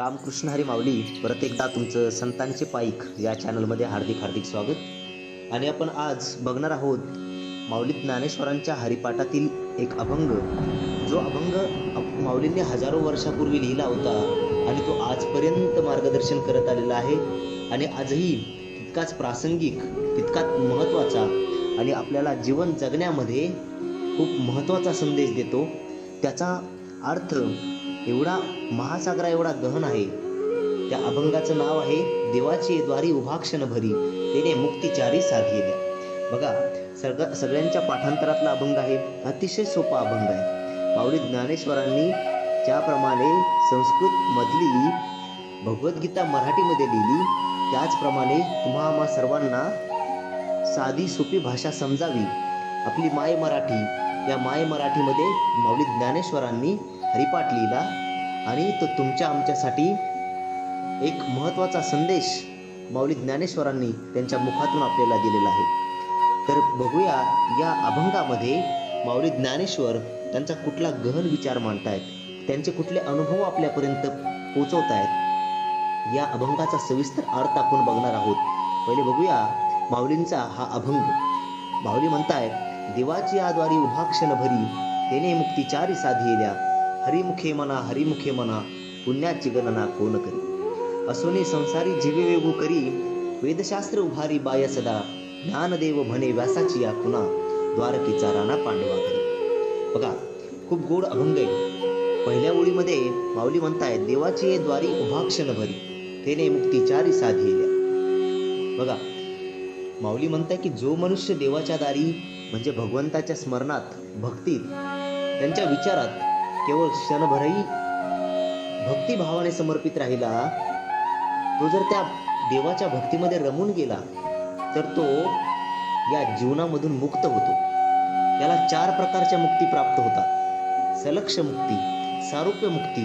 रामकृष्ण हरी माऊली परत एकदा तुमचं संतांचे पाईक या चॅनलमध्ये हार्दिक हार्दिक स्वागत. आणि आपण आज बघणार आहोत माऊली ज्ञानेश्वरांच्या हरिपाठातील एक अभंग. जो अभंग माऊलींनी हजारो वर्षापूर्वी लिहिला होता आणि तो आजपर्यंत मार्गदर्शन करत आलेला आहे. आणि आजही तितकाच प्रासंगिक तितकाच महत्त्वाचा आणि आपल्याला जीवन जगण्यामध्ये खूप महत्त्वाचा संदेश देतो. त्याचा अर्थ एवढा महासागरा एवढा गहन आहे. त्या अभंगाचं नाव आहे देवाची द्वारी उभाक्षण भरी तेने मुक्तिचारी साधिल्या बघा सग सगळ्यांच्या पाठांतरातला अभंग आहे. अतिशय सोपा अभंग आहे. माऊली ज्ञानेश्वरांनी ज्याप्रमाणे संस्कृत मधली भगवद्गीता मराठीमध्ये लिहिली त्याचप्रमाणे तुम्हा आम्हा सर्वांना साधी सोपी भाषा समजावी. आपली माय मराठी. या माय मराठीमध्ये माऊली ज्ञानेश्वरांनी हरिपाठ लिहिला आणि तो तुमच्या आमच्यासाठी एक महत्त्वाचा संदेश माऊली ज्ञानेश्वरांनी त्यांच्या मुखातून आपल्याला दिलेला आहे. तर बघूया या अभंगामध्ये माऊली ज्ञानेश्वर त्यांचा कुठला गहन विचार मांडतायत त्यांचे कुठले अनुभव आपल्यापर्यंत पोचवत आहेत या अभंगाचा सविस्तर अर्थ आपण बघणार आहोत. पहिले बघूया माऊलींचा हा अभंग. माऊली म्हणताय देवाची आद्वारी उभा क्षण भरी तेने मुक्तिचारी साधिल्या हरिमुखे म्हणा हरिमुखे म्हणा पुण्याची गणना कोण करी? असोनी संसारी जीवे वेगू करी वेदशास्त्र उभारी बाया सदा ज्ञानदेव म्हणे व्यासाची या कुणा द्वारकीचा राणा पांडवा करी. बघा खूप गोड अभंग आहे. पहिल्या ओळीमध्ये माऊली म्हणताय देवाची द्वारी उभा क्षण भरी तेने मुक्तिचारी साधिल्या बघा माऊली म्हणताय की जो मनुष्य देवाच्या दारी म्हणजे भगवंताच्या स्मरणात भक्तीत त्यांच्या विचारात केवळ क्षणभरही भक्तिभावाने समर्पित राहिला तो जर त्या देवाच्या भक्तीमध्ये रमून गेला तर तो या जीवनामधून मुक्त होतो. त्याला चार प्रकारच्या मुक्ती प्राप्त होतात. सलक्ष मुक्ती सारूप्य मुक्ती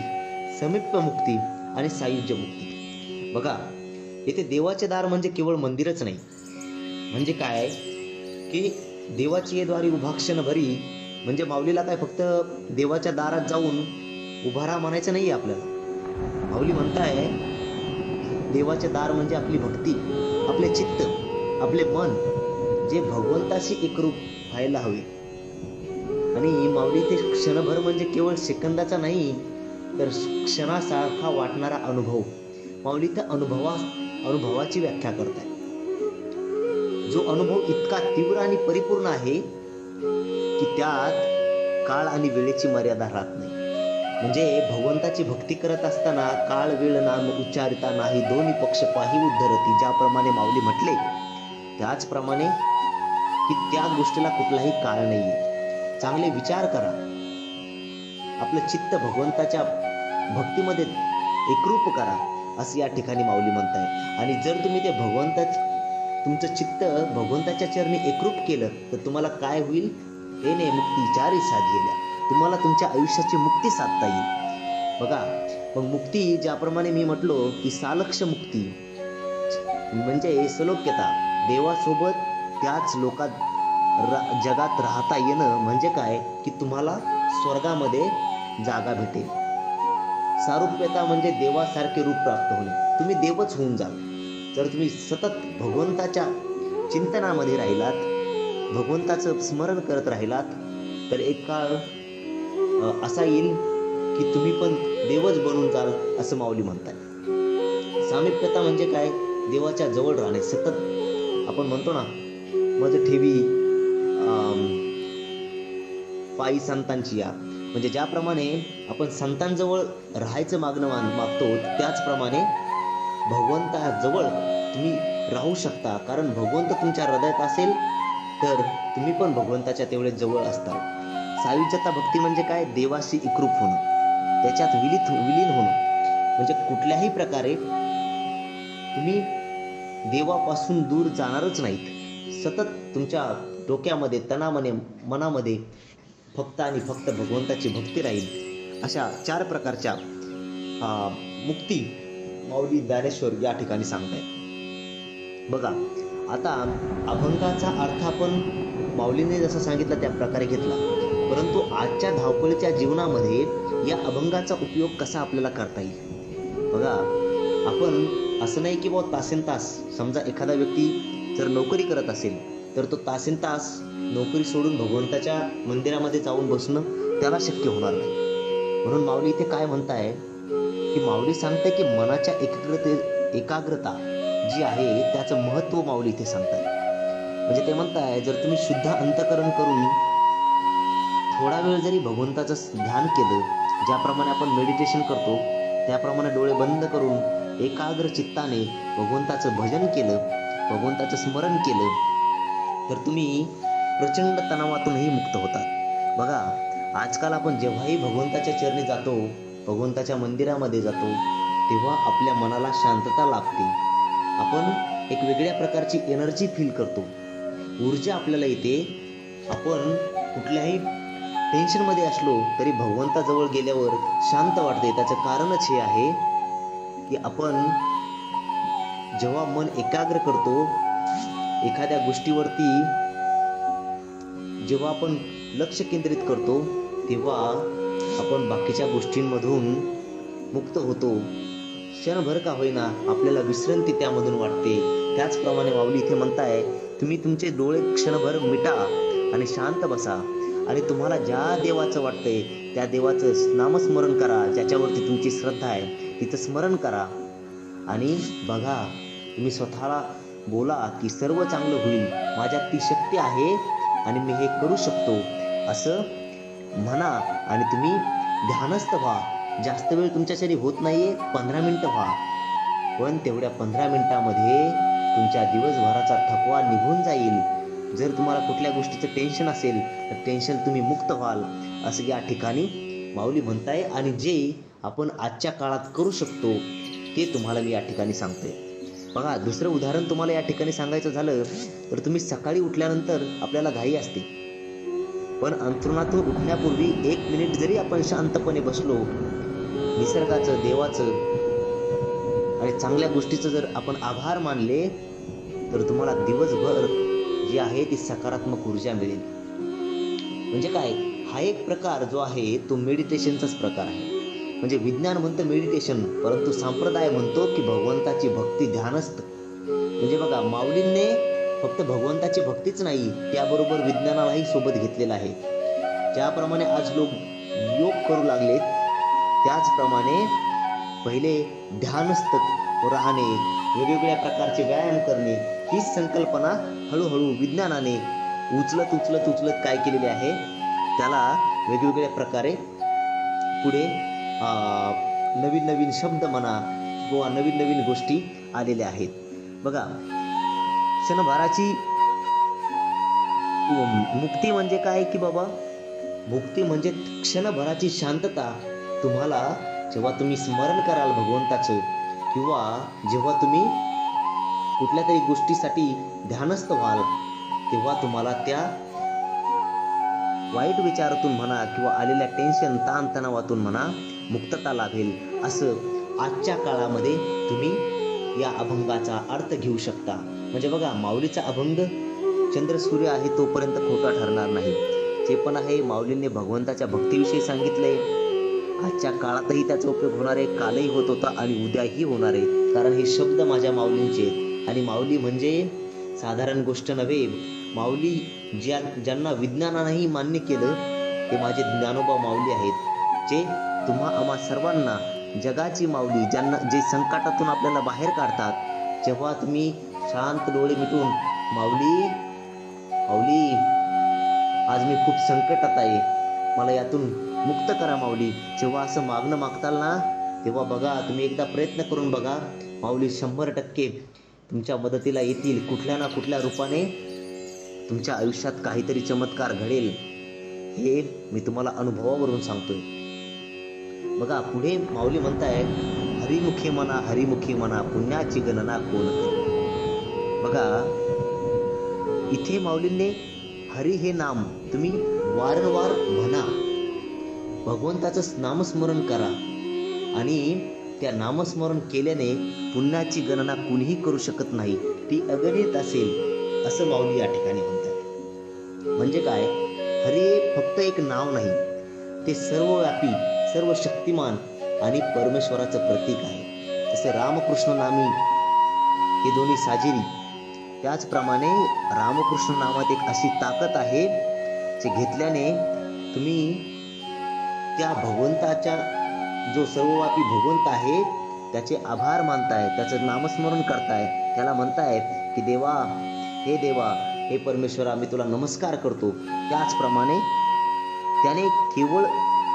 समीप्य मुक्ती आणि सायुज्य मुक्ती. बघा येथे देवाचे दार म्हणजे केवळ मंदिरच नाही. म्हणजे काय? की देवाची द्वारी उभा क्षणभरी म्हणजे माऊलीला काय फक्त देवाच्या दारात जाऊन उभा राहा म्हणायचं नाही आपल्याला. माऊली म्हणताय देवाचे दार म्हणजे आपली भक्ती आपले चित्त आपले मन जे भगवंताशी एकरूप व्हायला हवे. आणि माऊली ते क्षणभर म्हणजे केवळ सेकंदाचा नाही तर क्षणासारखा वाटणारा अनुभव. माऊली त्या अनुभवा अनुभवाची व्याख्या करताय. जो अनुभव इतका तीव्र आणि परिपूर्ण आहे की त्यात काळ आणि वेळेची मर्यादा राहत नाही. म्हणजे भगवंताची भक्ती करत असताना काळ वेळ नाम उच्चारिता नाही दोन्ही पक्ष पाही उद्धरती. ज्याप्रमाणे माऊली म्हटले त्याचप्रमाणे की त्या गोष्टीला कुठलाही काळ नाहीये. चांगले विचार करा. आपलं चित्त भगवंताच्या भक्तीमध्ये एकरूप करा असं या ठिकाणी माऊली म्हणताय आणि जर तुम्ही ते भगवंताच तुमचं चित्त भगवंताच्या चरणी एकरूप केलं तर तुम्हाला काय होईल? तेने मुक्ती चारी साधलेल्या तुम्हाला तुमच्या आयुष्याची मुक्ती साधता येईल. बघा मग मुक्ती ज्याप्रमाणे मी म्हटलो की सालक्ष मुक्ती. म्हणजे सलोक्यता. देवासोबत त्याच लोकात रा जगात राहता येणं म्हणजे काय? की तुम्हाला स्वर्गामध्ये जागा भेटेल. सारूप्यता म्हणजे देवासारखे रूप प्राप्त होणे. तुम्ही देवच होऊन जाल. जर तुम्ही सतत भगवंताच्या चिंतनामध्ये राहिलात भगवंताचं स्मरण करत राहिलात तर एक काळ असा येईल की तुम्ही पण देवच बनून जाल असं माऊली म्हणताय सामिप्यता म्हणजे काय? देवाच्या जवळ राहणे. सतत आपण म्हणतो ना मज ठेवी पायी संतांची या. म्हणजे ज्याप्रमाणे आपण संतांजवळ राहायचं मागणं मागतो त्याचप्रमाणे भगवंताजवळ तुम्ही राहू शकता. कारण भगवंत तुमच्या हृदयात असेल तर तुम्ही पण भगवंताच्या तेवढे जवळ असता सायुज्यता भक्ती म्हणजे काय? देवाशी एकरूप होणं. त्याच्यात विलीत विलीन होणं. म्हणजे कुठल्याही प्रकारे तुम्ही देवापासून दूर जाणारच नाहीत. सतत तुमच्या डोक्यामध्ये तणामध्ये मनामध्ये फक्त आणि फक्त भगवंताची भक्ती राहील. अशा चार प्रकारच्या मुक्ती माऊली ज्ञानेश्वर या ठिकाणी सांगतायत. बघा आता अभंगाचा अर्थ आपण माऊलीने जसं सांगितलं त्या प्रकारे घेतला. परंतु आजच्या धावपळीच्या जीवनामध्ये या अभंगाचा उपयोग कसा आपल्याला करता येईल? बघा आपण असं नाही की बुवा तासेन तास समजा एखादा व्यक्ती जर नोकरी करत असेल तर तो तासेन तास नोकरी सोडून भगवंताच्या मंदिरामध्ये जाऊन बसणं त्याला शक्य होणार नाही. म्हणून माऊली इथे काय म्हणताय? की माऊली सांगते की मनाच्या एकाग्रते एकाग्रता जी आहे त्याचं महत्त्व माऊली इथे सांगताय म्हणजे ते म्हणताय जर तुम्ही शुद्ध अंतकरण करून थोडा वेळ जरी भगवंताचं ध्यान केलं ज्याप्रमाणे आपण मेडिटेशन करतो त्याप्रमाणे डोळे बंद करून एकाग्र चित्ताने भगवंताचं भजन केलं भगवंताचं स्मरण केलं तर तुम्ही प्रचंड तणावातूनही मुक्त होतात. बघा आजकाल आपण जेव्हाही भगवंताच्या चरणी जातो भगवंताच्या मंदिरामध्ये जातो तेव्हा आपल्या मनाला शांतता लाभते. आपण एक वेगळ्या प्रकारची एनर्जी फील करतो. ऊर्जा आपल्याला येते. आपण कुठल्याही टेन्शनमध्ये असलो तरी भगवंताजवळ गेल्यावर शांत वाटते. त्याचं कारणच हे आहे की आपण जेव्हा मन एकाग्र करतो एखाद्या गोष्टीवरती जेव्हा आपण लक्ष केंद्रित करतो तेव्हा आपण बाकीच्या गोष्टींमधून मुक्त होतो. क्षणभर का होईना आपल्याला विश्रांती त्यामधून वाटते. त्याचप्रमाणे माऊली इथे म्हणताय तुम्ही तुमचे डोळे क्षणभर मिटा आणि शांत बसा. आणि तुम्हाला ज्या देवाचं वाटतंय त्या देवाचं नामस्मरण करा. ज्याच्यावरती तुमची श्रद्धा आहे तिथं स्मरण करा. आणि बघा तुम्ही स्वतःला बोला की सर्व चांगलं होईल. माझ्यात ती शक्ती आहे आणि मी हे करू शकतो. असं म्हणा आणि तुम्ही ध्यानस्थ व्हा. जास्त वेळ तुमच्यासाठी होत नाहीये पंधरा मिनटं व्हा. पण तेवढ्या पंधरा मिनटामध्ये तुमच्या दिवसभराचा थकवा निघून जाईल. जर तुम्हाला कुठल्या गोष्टीचं टेन्शन असेल तर टेन्शन तुम्ही मुक्त व्हाल. असं या ठिकाणी माऊली म्हणताय आणि जे आपण आजच्या काळात करू शकतो ते तुम्हाला मी या ठिकाणी सांगतोय. बघा दुसरं उदाहरण तुम्हाला या ठिकाणी सांगायचं झालं तर तुम्ही सकाळी उठल्यानंतर आपल्याला घाई असते. पण अंथरुणातून उठण्यापूर्वी एक मिनिट जरी आपण शांतपणे बसलो निसर्गाचं देवाचं आणि चांगल्या गोष्टीचं जर आपण आभार मानले तर तुम्हाला दिवसभर जी आहे ती सकारात्मक ऊर्जा मिळेल. म्हणजे काय? हा एक प्रकार जो आहे तो मेडिटेशनचाच प्रकार आहे. म्हणजे विज्ञान म्हणतं मेडिटेशन परंतु संप्रदाय म्हणतो की भगवंताची भक्ती ध्यानस्थ. म्हणजे बघा माऊलींनी फक्त भगवंताची भक्तीच नाही त्याबरोबर विज्ञानालाही सोबत घेतलेलं आहे. ज्याप्रमाणे आज लोक योग करू लागलेत त्याचप्रमाणे पहिले ध्यानस्थ राहणे वेगवेगळ्या प्रकारचे व्यायाम करणे हीच संकल्पना हळूहळू विज्ञानाने उचलत उचलत उचलत काय केलेली आहे? त्याला वेगवेगळ्या प्रकारे पुढे अं, नवीन नवीन शब्द म्हणा किंवा नवीन नवीन गोष्टी आलेल्या आहेत. बघा क्षणभराची मुक्ती म्हणजे काय की बाबा? मुक्ती म्हणजे क्षणभराची शांतता. तुम्हाला जेव्हा तुम्ही स्मरण कराल भगवंताचं किंवा जेव्हा तुम्ही कुठल्या तरी गोष्टीसाठी ध्यानस्थ व्हाल तेव्हा तुम्हाला त्या वाईट विचारातून म्हणा किंवा आलेल्या टेन्शन ताणतणावातून म्हणा मुक्तता लाभेल. असं आजच्या काळामध्ये तुम्ही या अभंगाचा अर्थ घेऊ शकता. म्हणजे बघा माऊलीचा अभंग चंद्र सूर्य आहे तोपर्यंत खोटा ठरणार नाही. जे पण आहे माऊलींनी भगवंताच्या भक्तीविषयी सांगितलंय. आजच्या काळातही त्याचा उपयोग होणार आहे. कालही होत होता आणि उद्याही होणार आहे. कारण हे शब्द माझ्या माऊलींचे आहेत. आणि माऊली म्हणजे साधारण गोष्ट नव्हे. माऊली ज्या ज्यांना विज्ञानानंही मान्य केलं ते माझे ज्ञानोबा माऊली आहेत. जे तुम्हा आम्हा सर्वांना जगाची माऊली ज्यांना जे संकटातून आपल्याला बाहेर काढतात जेव्हा तुम्ही शांत डोळे मिटून माऊली माऊली आज मी खूप संकटात आहे. मला यातून मुक्त करा माऊली. जेव्हा असं मागणं मागताल ना तेव्हा बघा तुम्ही एकदा प्रयत्न करून बघा. माऊली शंभर टक्के तुमच्या मदतीला येतील कुठल्या ना कुठल्या रूपाने. तुमच्या आयुष्यात काहीतरी चमत्कार घडेल. हे मी तुम्हाला अनुभवावरून सांगतोय. बघा पुढे माऊली म्हणताय हरिमुखी म्हणा हरिमुखी म्हणा पुण्याची गणना कोण करेल? बघा. इथे माऊलींनी हरी हे नाम तुम्ही वारंवार म्हणा. भगवंताचं नामस्मरण करा. आणि त्या नामस्मरण केल्याने पुण्याची गणना कुणीही करू शकत नाही. ती अगणित असेल असं माऊली या ठिकाणी म्हणतात. म्हणजे काय? हरी फक्त एक नाव नाही. ते सर्वव्यापी सर्व शक्तिमान आणि परमेश्वराचं प्रतीक आहे. तसे रामकृष्ण नामी हे दोन्ही साजिरी त्याचप्रमाणे रामकृष्ण नामात एक अशी ताकद आहे जे घेतल्याने तुम्ही त्या भगवंताच्या जो सर्वव्यापी भगवंत आहे त्याचे आभार मानताय त्याचं नामस्मरण करताय. त्याला म्हणताय की देवा हे देवा हे परमेश्वरा मी तुला नमस्कार करतो. त्याचप्रमाणे त्याने केवळ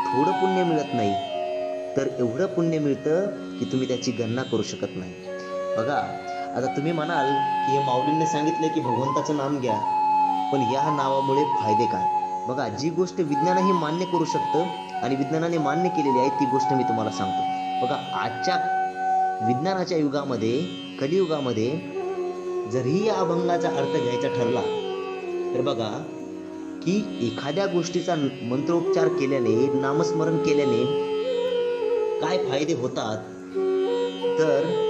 थोडं पुण्य मिळत नाही तर एवढं पुण्य मिळतं की तुम्ही त्याची गणना करू शकत नाही. बघा आता तुम्ही म्हणाल की हे माऊलींनी सांगितलं की भगवंताचं नाम घ्या पण या नावामुळे फायदे काय? बघा जी गोष्ट विज्ञानही मान्य करू शकतं आणि विज्ञानाने मान्य केलेली आहे ती गोष्ट मी तुम्हाला सांगतो. बघा आजच्या विज्ञानाच्या युगामध्ये कलियुगामध्ये जरी या अभंगाचा अर्थ घ्यायचा ठरला तर बघा की एखाद्या गोष्टीचा मंत्रोपचार केल्याने नामस्मरण केल्याने काय फायदे होतात? तर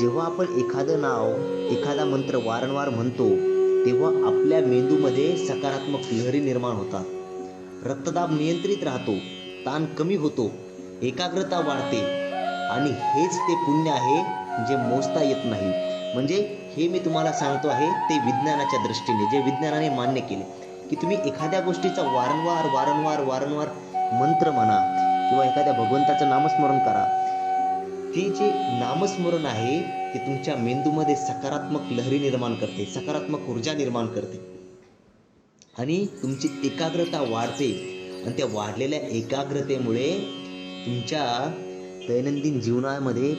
जेव्हा आपण एखादं नाव एखादा मंत्र वारंवार म्हणतो तेव्हा आपल्या मेंदूमध्ये सकारात्मक लहरी निर्माण होतात. रक्तदाब नियंत्रित राहतो ताण कमी होतो एकाग्रता वाढते आणि हेच ते पुण्य आहे जे मोजता येत नाही. म्हणजे हे मी तुम्हाला सांगतो आहे ते विज्ञानाच्या दृष्टीने जे विज्ञानाने मान्य केले. की तुम्ही एखाद्या गोष्टीचा वारंवार वारंवार वारंवार मंत्र म्हणा किंवा एखाद्या भगवंताचं नामस्मरण करा. ती जे नामस्मरण आहे ते तुमच्या मेंदूमध्ये सकारात्मक लहरी निर्माण करते सकारात्मक ऊर्जा निर्माण करते. आणि तुमची एकाग्रता वाढते. आणि त्या वाढलेल्या एकाग्रतेमुळे तुमच्या दैनंदिन जीवनामध्ये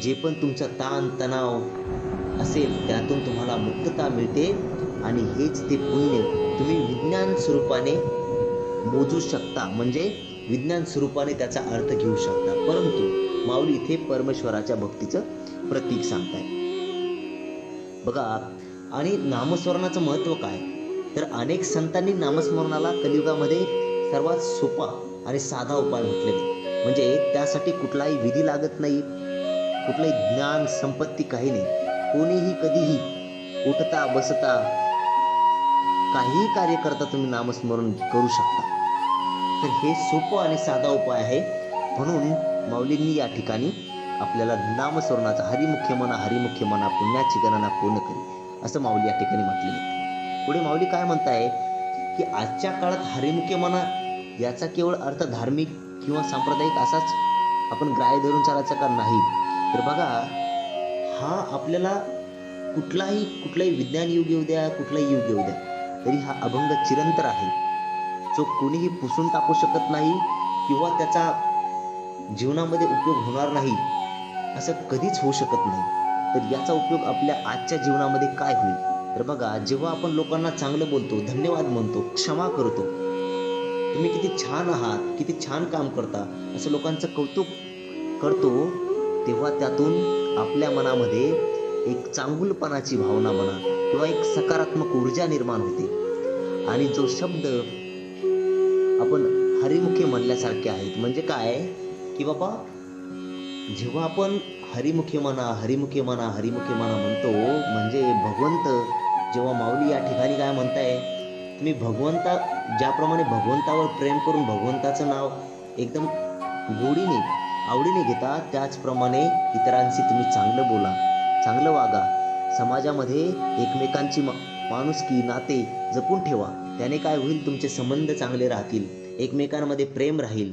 जे पण तुमचा ताण तणाव असेल त्यातून तुम्हाला मुक्तता मिळते. आणि हेच ते पुण्य तुम्ही विज्ञान स्वरूपाने मोजू शकता. म्हणजे विज्ञान स्वरूपाने त्याचा अर्थ घेऊ शकता. परंतु माऊली इथे परमेश्वराच्या भक्तीचं प्रतीक सांगताय बघा आणि नामस्मरणाचं महत्त्व काय? तर अनेक संतांनी नामस्मरणाला कलियुगामध्ये सर्वात सोपा आणि साधा उपाय म्हटले. म्हणजे त्यासाठी कुठलाही विधी लागत नाही कुठलंही ज्ञान संपत्ती काही नाही. कोणीही कधीही उठता बसता काहीही कार्य करता तुम्ही नामस्मरण करू शकता. तर हे सोपं आणि साधा उपाय आहे. म्हणून माऊलींनी या ठिकाणी आपल्याला नामस्मरणाचा हरिमुख्य म्हणा हरिमुख्य म्हणा पुण्याची गणना पूर्ण करी असं माऊली या ठिकाणी म्हटलेले पुढे माऊली काय म्हणताय? की आजच्या काळात हरिमुख्य म्हणा याचा केवळ अर्थ धार्मिक किंवा सांप्रदायिक असाच आपण ग्राह्य धरून चालायचा का नाही? तर बघा हा आपल्याला कुठलाही कुठलाही विज्ञान युग येऊ द्या कुठलाही युग येऊ द्या तरी हा अभंग चिरंतर आहे. जो कोणीही पुसून टाकू शकत नाही किंवा त्याचा जीवनामध्ये उपयोग होणार नाही असं कधीच होऊ शकत नाही. तर याचा उपयोग आपल्या आजच्या जीवनामध्ये काय होईल? तर बघा जेव्हा आपण लोकांना चांगलं बोलतो धन्यवाद म्हणतो क्षमा करतो तुम्ही किती छान आहात किती छान काम करता असं लोकांचं कौतुक करतो तेव्हा त्यातून आपल्या मनामध्ये एक चांगुलपणाची भावना म्हणा किंवा एक सकारात्मक ऊर्जा निर्माण होते. आणि जो शब्द आपण हरिमुखे म्हणल्यासारखे आहेत म्हणजे काय? की बाबा जेव्हा आपण हरिमुखे म्हणा हरिमुखे म्हणा हरिमुखे म्हणा म्हणतो म्हणजे भगवंत जेव्हा माऊली या ठिकाणी काय म्हणताय तुम्ही भगवंता ज्याप्रमाणे भगवंतावर प्रेम करून भगवंताचं नाव एकदम गोडीने आवडीने घेता त्याचप्रमाणे इतरांशी तुम्ही चांगलं बोला चांगलं वागा. समाजामध्ये एकमेकांची मा- माणुसकी नाते जपून ठेवा त्याने काय होईल तुमचे संबंध चांगले राहतील एकमेकांमध्ये प्रेम राहील.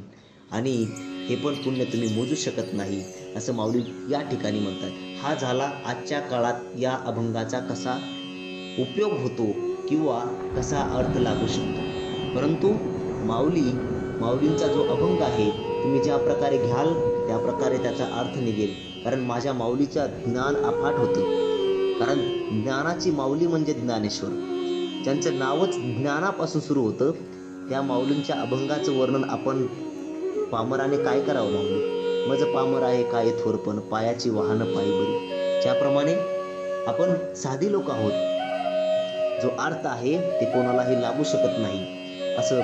आणि हे पण पुण्य तुम्ही मोजू शकत नाही असं माऊली या ठिकाणी म्हणतात. हा झाला आजच्या काळात या अभंगाचा कसा उपयोग होतो किंवा कसा अर्थ लागू शकतो? परंतु माऊली माऊलींचा जो अभंग आहे तुम्ही ज्या प्रकारे घ्याल त्या प्रकारे त्याचा अर्थ निघेल. कारण माझ्या माऊलीचं ज्ञान अफाट होते. कारण ज्ञानाची माऊली म्हणजे ज्ञानेश्वर. ज्यांचं नावच ज्ञानापासून सुरू होतं त्या माऊलींच्या अभंगाचं वर्णन आपण पामराने काय करावं लागलं? मज पामर आहे काय थोरपण पायाची वाहनं पायी बरी. ज्याप्रमाणे आपण साधी लोक आहोत जो अर्थ आहे ते कोणालाही लागू शकत नाही. असं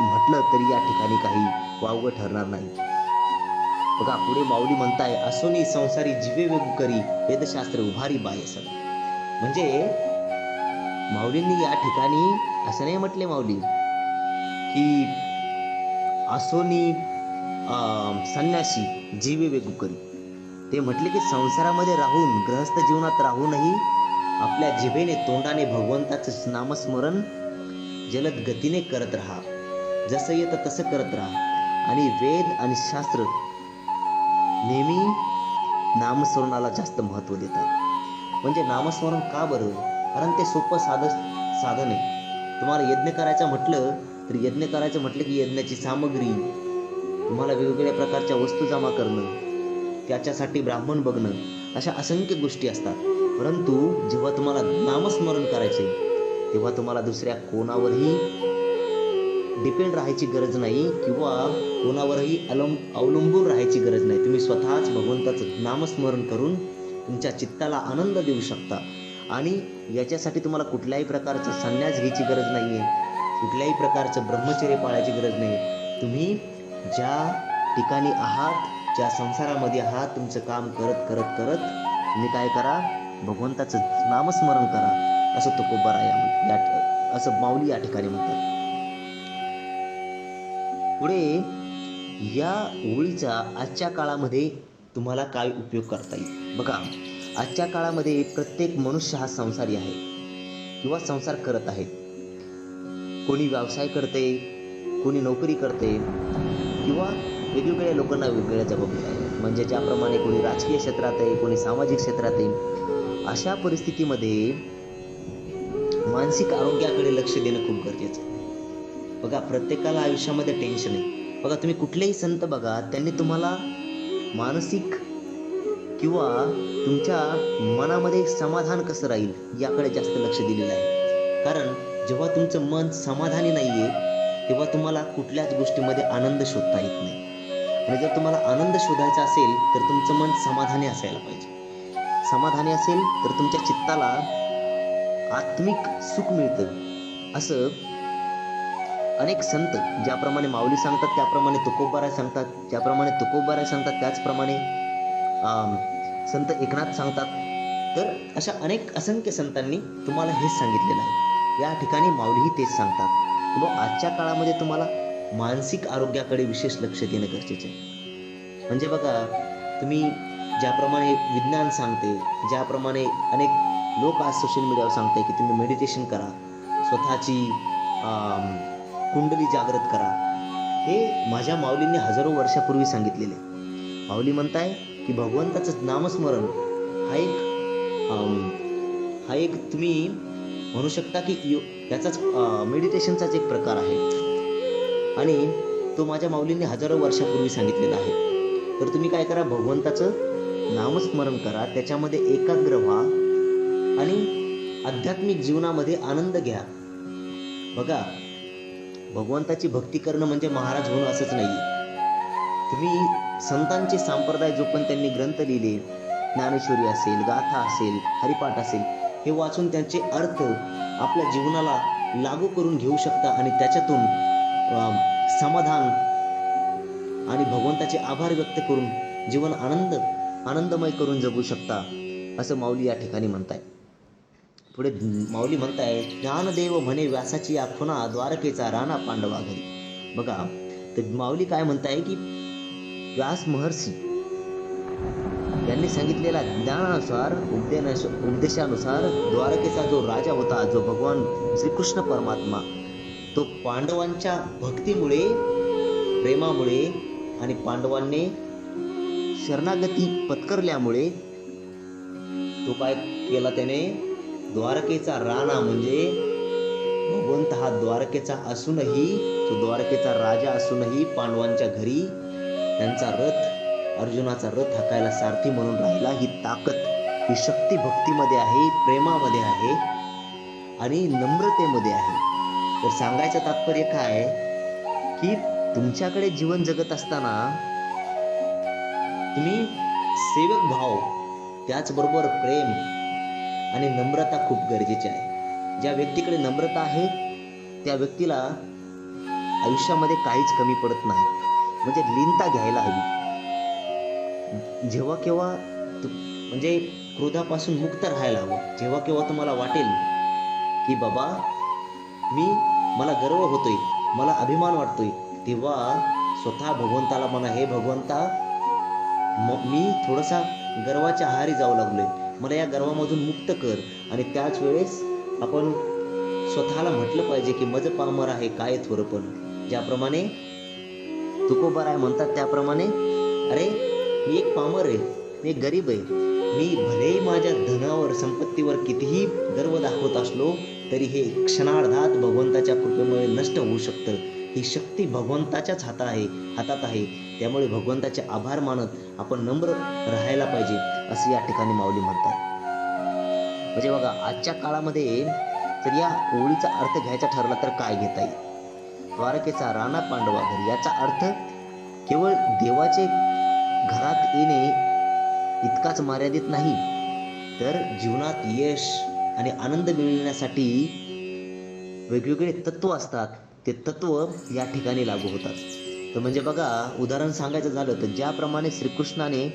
म्हटलं तरी या ठिकाणी काही वावगं ठरणार नाही. बघा पुढे माऊली म्हणताय असोनी संसारी जीवे करी वेदशास्त्र उभारी बाय असं. म्हणजे माऊलींनी या ठिकाणी असं नाही म्हटले माऊली की असोनी संन्यासी जीवे वेगू करी. ते म्हटले की संसारामध्ये राहून ग्रहस्थ जीवनात राहूनही आपल्या जिभेने तोंडाने भगवंताचं नामस्मरण जलद गतीने करत राहा. जसं येतं तसं करत राहा. आणि वेद आणि शास्त्र नेहमी नामस्मरणाला जास्त महत्त्व देतात. म्हणजे नामस्मरण का बरं? कारण ते सोपं साधं साधन आहे. तुम्हाला यज्ञ करायचं म्हटलं तर यज्ञ करायचं म्हटलं की यज्ञाची सामग्री तुम्हाला वेगवेगळ्या प्रकारच्या वस्तू जमा करणं त्याच्यासाठी ब्राह्मण बघणं अशा असंख्य गोष्टी असतात. परंतु जेव्हा तुम्हाला नामस्मरण करायचे तेव्हा तुम्हाला दुसऱ्या कोणावरही डिपेंड राहायची गरज नाही किंवा कोणावरही अलं अवलंबून राहायची गरज नाही. तुम्ही स्वतःच भगवंताचं नामस्मरण करून तुमच्या चित्ताला आनंद देऊ शकता. आणि याच्यासाठी तुम्हाला कुठल्याही प्रकारचा संन्यास घ्यायची गरज नाही आहे कुठल्याही प्रकारचं ब्रह्मचर्य पाळायची गरज नाही. तुम्ही ज्या ठिकाणी आहात ज्या संसारामध्ये आहात तुमचं काम करत करत करत तुम्ही काय करा? भगवंताचं नामस्मरण करा. असं तुकोबारा या असं माऊली या ठिकाणी म्हणतात. पुढे या ओळीचा आजच्या काळामध्ये तुम्हाला काय उपयोग करता येईल? बघा आजच्या काळामध्ये प्रत्येक मनुष्य हा संसारी आहे. किंवा संसार करत आहे. कोणी व्यवसाय करते कोणी नोकरी करते किंवा वेगवेगळ्या लोकांना वेगवेगळ्या जबाबदाऱ्या आहेत. म्हणजे ज्याप्रमाणे कोणी राजकीय क्षेत्रात आहे कोणी सामाजिक क्षेत्रात आहे अशा परिस्थितीमध्ये मानसिक आरोग्याकडे लक्ष देणं खूप गरजेचं आहे. बघा प्रत्येकाला आयुष्यामध्ये टेन्शन आहे. बघा तुम्ही कुठलेही संत बघा त्यांनी तुम्हाला मानसिक किंवा तुमच्या मनामध्ये समाधान कसं राहील याकडे जास्त लक्ष दिलेलं आहे. कारण जेव्हा तुमचं मन समाधानी नाही आहे तेव्हा तुम्हाला कुठल्याच गोष्टीमध्ये आनंद शोधता येत नाही. आणि जर तुम्हाला आनंद शोधायचा असेल तर तुमचं मन समाधानी असायला पाहिजे. समाधानी असेल तर तुमच्या चित्ताला आत्मिक सुख मिळतं. असं अनेक संत ज्याप्रमाणे माऊली सांगतात त्याप्रमाणे तुकोबाराय सांगतात ज्याप्रमाणे तुकोबाराय सांगतात त्याचप्रमाणे संत एकनाथ सांगतात. तर अशा अनेक असंख्य संतांनी तुम्हाला हेच सांगितलेलं आहे. या ठिकाणी माऊलीही तेच सांगतात. की आजच्या काळामध्ये तुम्हाला मानसिक आरोग्याकडे विशेष लक्ष देणं गरजेचं आहे. म्हणजे बघा तुम्ही ज्याप्रमाणे विज्ञान सांगते ज्याप्रमाणे अनेक लोक आज सोशल मीडियावर सांगते की तुम्ही मेडिटेशन करा स्वतःची कुंडली जागृत करा. हे माझ्या माऊलींनी हजारो वर्षापूर्वी सांगितलेले. माऊली म्हणताय की भगवंताचं नामस्मरण हा एक हा एक तुम्ही म्हणू शकता की यो याचाच मेडिटेशनचाच एक प्रकार आहे. आणि तो माझ्या माऊलींनी हजारो वर्षापूर्वी सांगितलेला आहे. तर तुम्ही काय करा भगवंताचं नामस्मरण करा त्याच्यामध्ये एकाग्र व्हा आणि आध्यात्मिक जीवनामध्ये आनंद घ्या. बघा भगवंताची भक्ती करणं म्हणजे महाराज होणं असंच नाही तुम्ही संतांचे संप्रदाय जो पण त्यांनी ग्रंथ लिहिले ज्ञानेश्वरी असेल गाथा असेल हरिपाठ असेल हे वाचून त्यांचे अर्थ आपल्या जीवनाला लागू करून घेऊ शकता आणि त्याच्यातून समाधान आणि भगवंताचे आभार व्यक्त करून जीवन आनंद आनंदमय करून जगू शकता असं माऊली या ठिकाणी म्हणताय. पुढे माऊली म्हणताय ज्ञानदेव म्हणे व्यासाची या खुणा द्वारकेचा राणा पांडवा घरी. बघा तर माऊली काय म्हणताय की व्यास महर्षी त्यांनी सांगितलेल्या ज्ञानानुसार उपदेश उपदेशानुसार द्वारकेचा जो राजा होता जो भगवान श्रीकृष्ण परमात्मा तो पांडवांच्या भक्तीमुळे प्रेमामुळे आणि पांडवांनी शरणागती पत्करल्यामुळे तो काय केला त्याने? द्वारकेचा राणा म्हणजे भगवंत हा द्वारकेचा असूनही तो द्वारकेचा राजा असूनही पांडवांच्या घरी त्यांचा रथ अर्जुनाचा रथ हाकायला सारथी म्हणून राहिला. ही ताकद ही शक्ती भक्तीमध्ये आहे प्रेमामध्ये आहे आणि नम्रतेमध्ये आहे. तर सांगायचं तात्पर्य काय? की तुमच्याकडे जीवन जगत असताना तुम्ही सेवक भाव त्याचबरोबर प्रेम आणि नम्रता खूप गरजेची आहे. ज्या व्यक्तीकडे नम्रता आहे त्या व्यक्तीला आयुष्यामध्ये काहीच कमी पडत नाही. म्हणजे लीनता घ्यायला हवी. जेव्हा केव्हा तु- म्हणजे क्रोधापासून मुक्त राहायला हवं जेव्हा केव्हा तुम्हाला वाटेल की बाबा मी मला गर्व होतोय मला अभिमान वाटतोय तेव्हा स्वतः भगवंताला म्हणा हे भगवंता म- मी थोडासा गर्वाच्या आहारी जाऊ लागलोय. मला या गर्वामधून मुक्त कर. आणि त्याच वेळेस आपण स्वतःला म्हटलं पाहिजे की मज पामर आहे काय थोरपण ज्याप्रमाणे तुकोबाराय म्हणतात त्याप्रमाणे अरे मी एक पामर आहे मी एक गरीब आहे. मी भलेही माझ्या धनावर संपत्तीवर कितीही गर्व दाखवत असलो तरी हे क्षणार्धात भगवंताच्या कृपेमुळे नष्ट होऊ शकतं. ही शक्ती भगवंताच्याच हाता आहे हातात आहे. त्यामुळे भगवंताचे आभार मानत आपण नम्र राहायला पाहिजे असं या ठिकाणी माऊली म्हणतात. म्हणजे बघा आजच्या काळामध्ये जर या ओळीचा अर्थ घ्यायचा ठरला तर काय घेता येईल? द्वारकेचा राणा पांडवा घर याचा अर्थ केवळ देवाचे घरात येणे इतकाच मर्यादित नाही तर जीवनात यश आणि आनंद मिळण्यासाठी वेगवेगळे तत्व असतात. ते तत्व या ठिकाणी लागू होतात. तर म्हणजे बघा उदाहरण सांगायचं झालं तर ज्याप्रमाणे श्रीकृष्णाने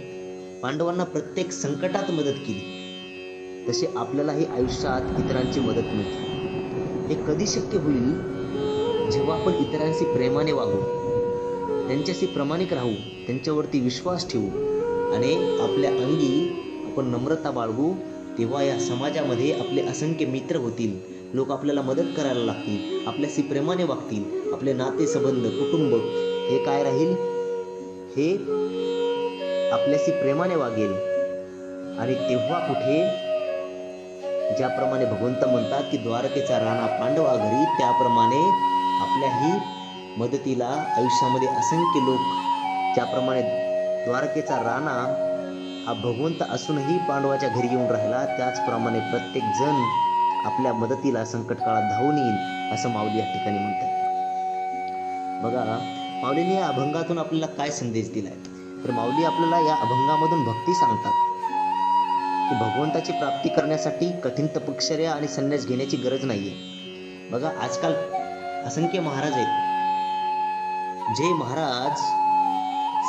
पांडवांना प्रत्येक संकटात मदत केली तसे आपल्यालाही आयुष्यात इतरांची मदत मिळते. हे कधी शक्य होईल? जेव्हा आपण इतरांशी प्रेमाने वागू. त्यांच्याशी प्रामाणिक राहू त्यांच्यावरती विश्वास ठेवू आणि आपल्या अंगी आपण नम्रता बाळगू तेव्हा या समाजामध्ये आपले असंख्य मित्र होतील. लोक आपल्याला मदत करायला लागतील आपल्याशी प्रेमाने वागतील आपले नातेसंबंध कुटुंब हे काय राहील? हे आपल्याशी प्रेमाने वागेल. आणि तेव्हा कुठे? ज्याप्रमाणे भगवंत म्हणतात की द्वारकेचा राणा पांडवा घरी त्याप्रमाणे आपल्याही मदतीला आयुष्यामध्ये असंख्य लोक ज्याप्रमाणे द्वारकेचा राणा हा भगवंत असूनही पांडवाच्या घरी येऊन राहिला त्याचप्रमाणे प्रत्येक जण आपल्या मदतीला संकट काळात धावून येईल असं माऊली या ठिकाणी म्हणतात. बघा माऊलीने या अभंगातून आपल्याला काय संदेश दिलाय? तर माऊली आपल्याला या अभंगामधून भक्ती सांगतात. की भगवंताची प्राप्ती करण्यासाठी कठीण तपश्चर्या आणि संन्यास घेण्याची गरज नाहीये. बघा आजकाल असंख्य महाराज आहेत जे महाराज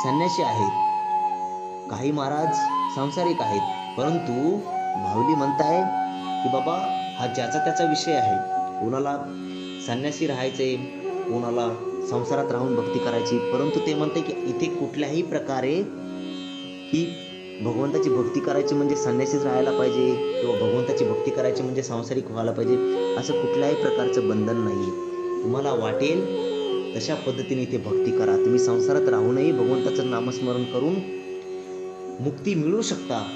संन्यासी आहेत काही महाराज सांसारिक आहेत परंतु माऊली म्हणताय की बाबा हा ज्याचा त्याचा विषय आहे. कोणाला संन्यासी राहायचे कोणाला संसारात राहून भक्ती करायची परंतु ते म्हणते की इथे कुठल्याही प्रकारे की भगवंताची भक्ती करायची म्हणजे संन्यासीच राहायला पाहिजे किंवा भगवंताची भक्ती करायची म्हणजे सांसारिक व्हायला पाहिजे असं कुठल्याही प्रकारचं बंधन नाही तुम्हाला वाटेल तशा पद्धतीने इथे भक्ती करा. तुम्ही संसारात राहूनही भगवंताचं नामस्मरण करून मुक्ती मिळू शकता.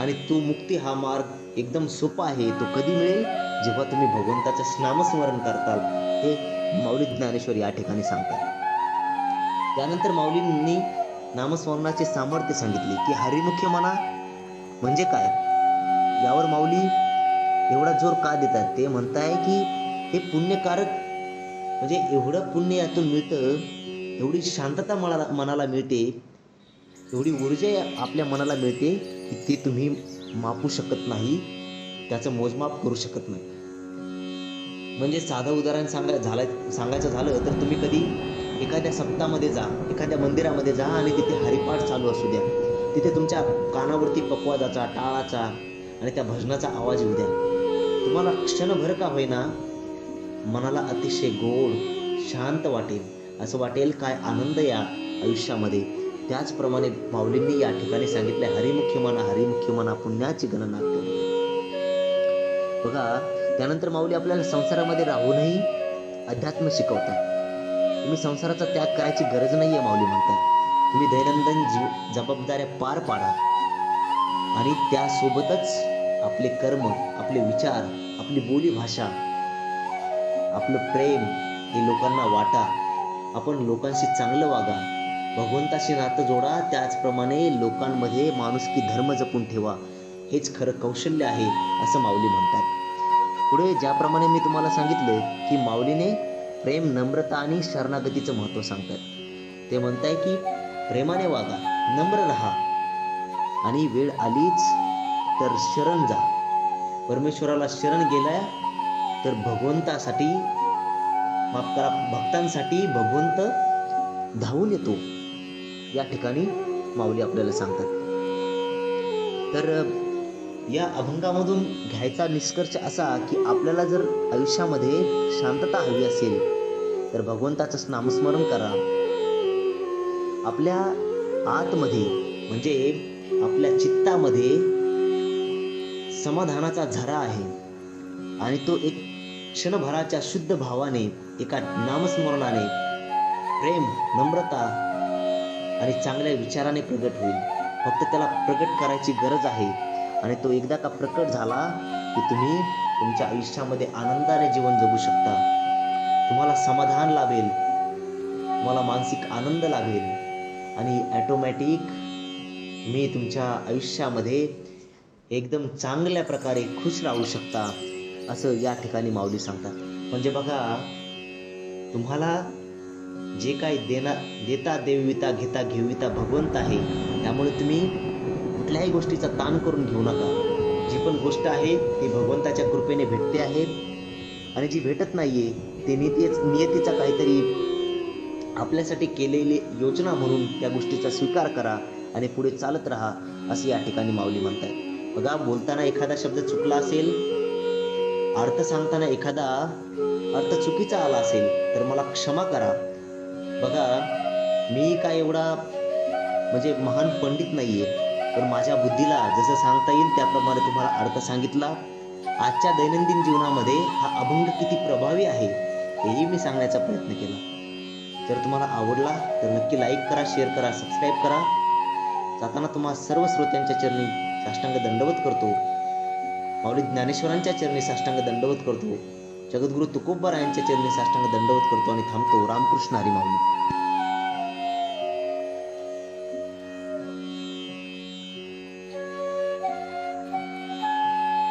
आणि तो मुक्ती हा मार्ग एकदम सोपा आहे. तो कधी मिळेल? जेव्हा तुम्ही भगवंताचं नामस्मरण करताल. हे माऊली ज्ञानेश्वर या ठिकाणी सांगतात. त्यानंतर माऊलींनी नामस्मरणाचे सामर्थ्य सांगितले की हरिमुख्य म्हणा म्हणजे काय? यावर माऊली एवढा जोर का देतात? ते म्हणताय की हे पुण्यकारक म्हणजे एवढं पुण्य यातून मिळतं एवढी शांतता मनाला मनाला मिळते एवढी ऊर्जा आपल्या मनाला मिळते की ते तुम्ही मापू शकत नाही त्याचं मोजमाप करू शकत नाही. म्हणजे साधं उदाहरण सांगाय झालं सांगायचं झालं तर तुम्ही कधी एखाद्या सप्तामध्ये जा एखाद्या मंदिरामध्ये जा आणि तिथे हरिपाठ चालू असू द्या. तिथे तुमच्या कानावरती पकवाजाचा टाळाचा आणि त्या भजनाचा आवाज येऊ द्या. तुम्हाला क्षणभर का होईना मनाला अतिशय गोड शांत वाटेल. असं वाटेल काय आनंद या आयुष्यामध्ये. त्याचप्रमाणे माऊलींनी या ठिकाणी सांगितले हरिमुख्य मना हरिमुख्य मना पुण्याची गणना बघा त्यानंतर माऊली आपल्याला संसारामध्ये राहूनही अध्यात्म शिकवतात. तुम्ही संसाराचा त्याग करायची गरज नाहीये माऊली म्हणतात. तुम्ही दैनंदिन जीव जबाबदाऱ्या पार पाडा. आणि त्यासोबतच आपले कर्म आपले विचार आपली बोलीभाषा आपलं प्रेम हे लोकांना वाटा. आपण लोकांशी चांगलं वागा. भगवंताशी नातं जोडा. त्याचप्रमाणे लोकांमध्ये माणुसकी धर्म जपून ठेवा. हेच खरं कौशल्य आहे असं माऊली म्हणतात. पुढे ज्याप्रमाणे मी तुम्हाला सांगितलं की माऊलीने प्रेम नम्रता आणि शरणागतीचं महत्त्व सांगतात. ते म्हणताय की प्रेमाने वागा नम्र राहा. आणि वेळ आलीच तर शरण जा. परमेश्वराला शरण गेलाय तर भगवंतासाठी माफ करा भक्तांसाठी भगवंत धावून येतो. या ठिकाणी माऊली आपल्याला सांगतात. तर या अभंगामधून घ्यायचा निष्कर्ष असा की आपल्याला जर आयुष्यामध्ये शांतता हवी असेल तर भगवंताचं नामस्मरण करा. आपल्या आतमध्ये म्हणजे आपल्या चित्तामध्ये समाधानाचा झरा आहे. आणि तो एक क्षणभराच्या शुद्ध भावाने एका नामस्मरणाने प्रेम नम्रता आणि चांगल्या विचाराने प्रगट होईल. फक्त त्याला प्रगट करायची गरज आहे आणि तो एकदा का प्रकट झाला की तुम्ही तुमच्या आयुष्यामध्ये आनंदाने जीवन जगू शकता. तुम्हाला समाधान लाभेल. तुम्हाला मानसिक आनंद लाभेल. आणि ॲटोमॅटिक मी तुमच्या आयुष्यामध्ये एकदम चांगल्या प्रकारे खुश राहू शकता. असं या ठिकाणी माऊली सांगतात. म्हणजे बघा तुम्हाला जे काही देना देता देविता घेता घेविता भगवंत आहे त्यामुळे तुम्ही कुठल्याही गोष्टीचा ताण करून घेऊ नका. जी पण गोष्ट आहे ती भगवंताच्या कृपेने भेटते आहे. आणि जी भेटत नाही आहे ते नियतीच नियतीचा काहीतरी आपल्यासाठी केलेली योजना म्हणून त्या गोष्टीचा स्वीकार करा आणि पुढे चालत राहा असे या ठिकाणी माऊली म्हणतात. बघा बोलताना एखादा शब्द चुकला असेल अर्थ सांगताना एखादा अर्थ चुकीचा आला असेल तर मला क्षमा करा. बघा मी काय एवढा म्हणजे महान पंडित नाही आहे पण माझ्या बुद्धीला जसं सांगता येईल त्याप्रमाणे तुम्हाला अर्थ सांगितला. आजच्या दैनंदिन जीवनामध्ये हा अभंग किती प्रभावी आहे हेही मी सांगण्याचा प्रयत्न केला. जर तुम्हाला आवडला तर नक्की लाईक करा शेअर करा सबस्क्राईब करा. जाताना तुम्हा सर्व श्रोत्यांच्या चरणी साष्टांग दंडवत करतो. माऊली ज्ञानेश्वरांच्या चरणी साष्टांग दंडवत करतो. जगद्गुरु तुकोबरायांच्या चरणी साष्टांग दंडवत करतो आणि थांबतो. रामकृष्ण हरी माऊली.